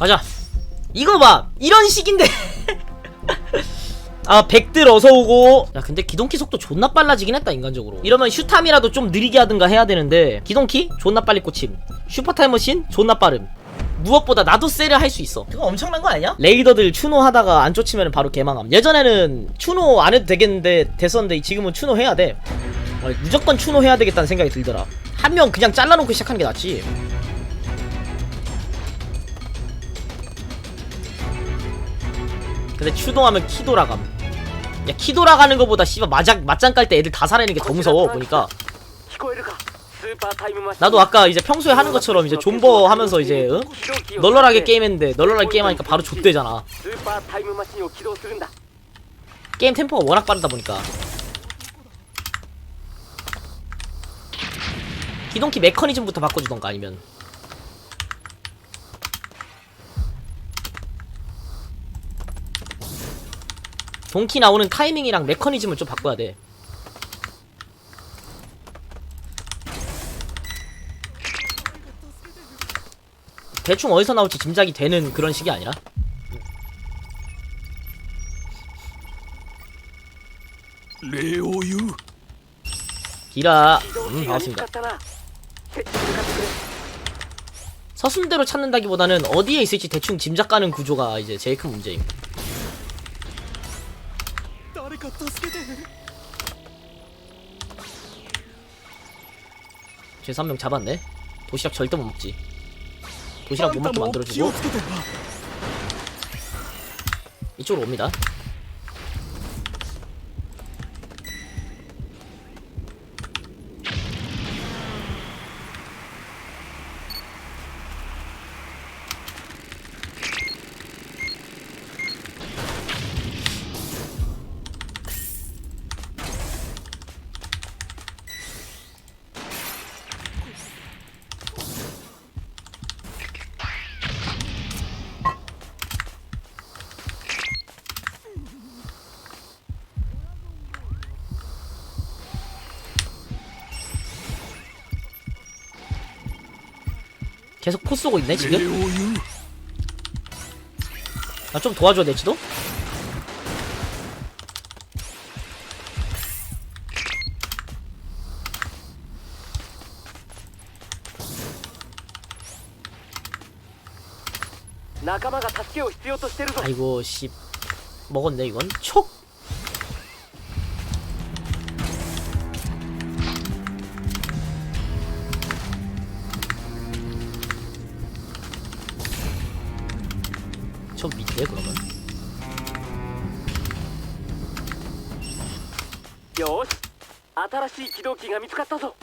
가자. 이거 봐. 이런 식인데. 아 백들 어서오고. 야 근데 기동키 속도 존나 빨라지긴 했다 인간적으로. 이러면 슈탐이라도 좀 느리게 하든가 해야 되는데. 기동키? 존나 빨리 꽂힘. 슈퍼타임머신? 존나 빠름. 무엇보다 나도 세려 할수 있어. 그거 엄청난 거 아니야? 레이더들 추노 하다가 안 쫓으면 바로 개망함. 예전에는 추노 안 해도 되겠는데 됐었는데 지금은 추노 해야 돼. 어, 무조건 추노 해야 되겠다는 생각이 들더라. 한 명 그냥 잘라놓고 시작하는 게 낫지 근데 추동하면 키 돌아감. 야 키 돌아가는 것보다 씨발 맞장, 맞짱 깔 때 애들 다 살아내는 게 더 무서워 보니까. 나도 아까 이제 평소에 하는 것처럼 이제 존버 하면서 이제 응? 널널하게 게임했는데 널널하게 게임하니까 바로 좆대잖아. 게임 템포가 워낙 빠르다 보니까. 기동키 메커니즘부터 바꿔주던가 아니면. 동키 나오는 타이밍이랑 메커니즘을 좀 바꿔야 돼. 대충 어디서 나올지 짐작이 되는 그런 식이 아니라 레오유? 기라. 음 반갑습니다. 서순대로 찾는다기보다는 어디에 있을지 대충 짐작 가는 구조가 이제 제일 큰 문제입니다 죄수 한명 잡았네. 도시락 절대 못 먹지. 도시락 못 먹게 만들어주고. 이쪽으로 옵니다. 계속 포 쏘고 있네 지금? 나 좀 도와줘 내 지도? 아이고 씨. 먹었네 이건. 촉! よーし新しい起動機が見つかったぞ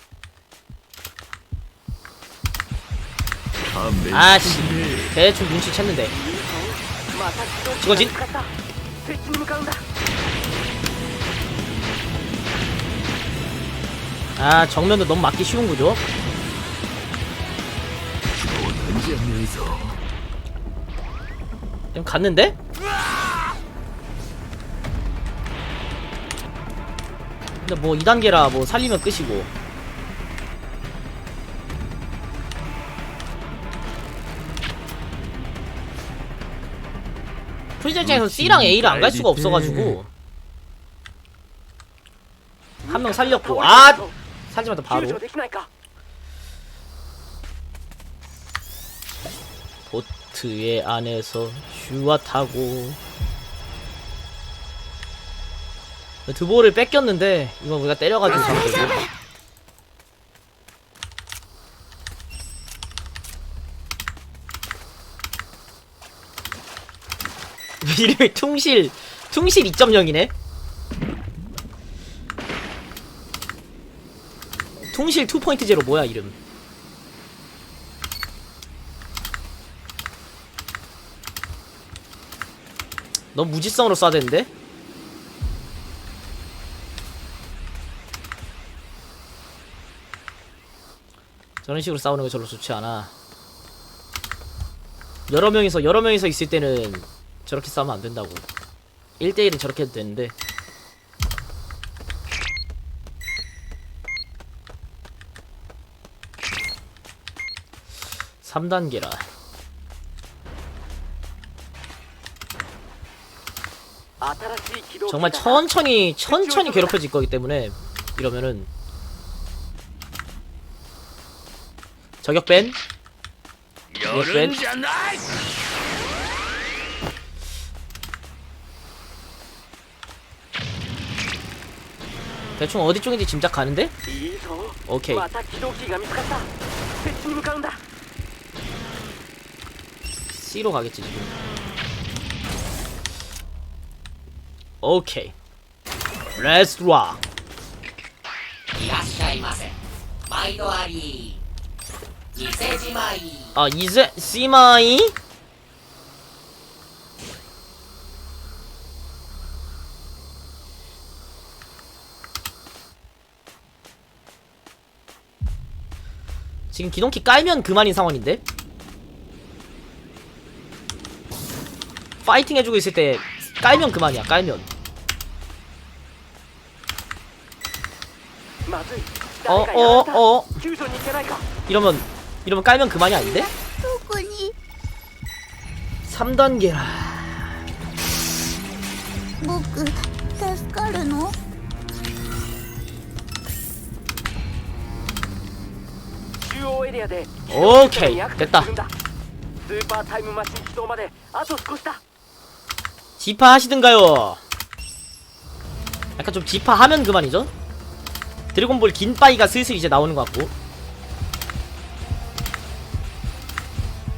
아씨 대충 눈치챘는데 また起動機が見つかった設置に向かうんだ 아 정면도 너무 맞기 쉬운 구조 なんじゃねえぞ 지금 갔는데? 근데 뭐 2단계라 뭐 살리면 끝이고. 프리즈 입장에서 C랑 A를 안 갈 수가 없어가지고. 한 명 살렸고. 아, 아! 아! 살지마자 바로. 보트에 안에서 슈와 타고. 드보를 뺏겼는데 이건 우리가 때려가지고 잡고 이름이 퉁실 퉁실 2.0이네? 퉁실 2.0 뭐야 이름? 넌 무지성으로 쏴야 되는데? 저런 식으로 싸우는 게 별로 좋지 않아. 여러 명이서 여러 명이서 있을 때는 저렇게 싸우면 안 된다고. 1대1은 저렇게 해도 되는데. 3단계라. 정말 천천히 천천히 괴롭혀질 거기 때문에 이러면은 저격 밴 やるんじゃない 대충 어디 쪽인지 짐작 가는데? いいぞ 오케이 また起動キーが見つかった設置に向かうんだ C로 가겠지 지금 오케이 Let's rock いらっしゃいませ毎度あり 아 이제 씨마이? 지금 기동키 깔면 그만인 상황인데? 파이팅 해주고 있을 때 깔면 그만이야 깔면 어어어 어, 어. 어. 이러면 이러면 깔면 그만이 아닌데 どこに 3단계라 僕助かるの中央エリアで 오케이 にアクセス 됐다 するんだスーパータイムマシン起動まであと少しだ 지파 하시든가요. 약간 좀 지파 하면 그만이죠. 드래곤볼 긴 빠이가 슬슬 이제 나오는 것 같고.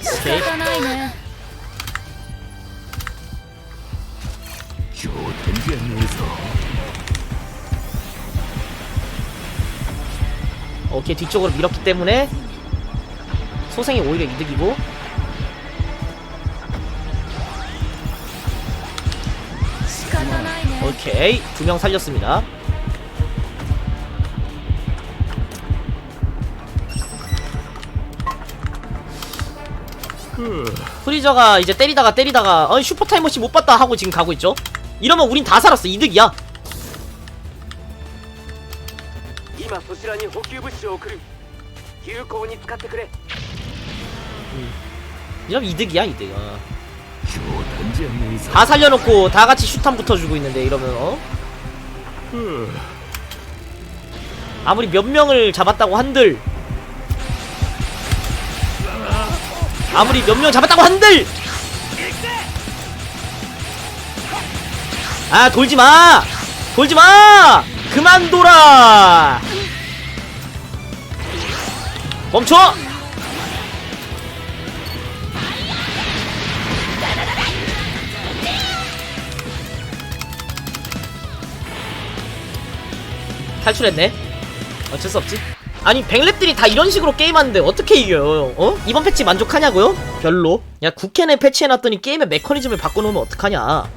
오케이. 仕方ないね今日天じゃねえぞ 오케이 뒤쪽으로 밀었기 때문에 소생이 오히려 이득이고 仕方ないね 오케이 두 명 살렸습니다 프리저가 이제 때리다가 때리다가 어 슈퍼 타이머시 못 봤다 하고 지금 가고 있죠 이러면 우린 다 살았어 이득이야 今そちらに補給物資を送る有効に使ってくれ 이러면 이득이야 이득 어. 今日天じゃねえぞ 다 살려놓고 다 같이 슈탄 붙어주고 있는데 이러면 어? 아무리 몇 명을 잡았다고 한들 아무리 몇 명 잡았다고 한들! 아 돌지마! 돌지마! 그만 돌아! 멈춰! 탈출했네. 어쩔 수 없지 아니 백랩들이 다 이런 식으로 게임하는데 어떻게 이겨요 어? 이번 패치 만족하냐고요? 별로 야 국회내 패치해놨더니 게임의 메커니즘을 바꿔놓으면 어떡하냐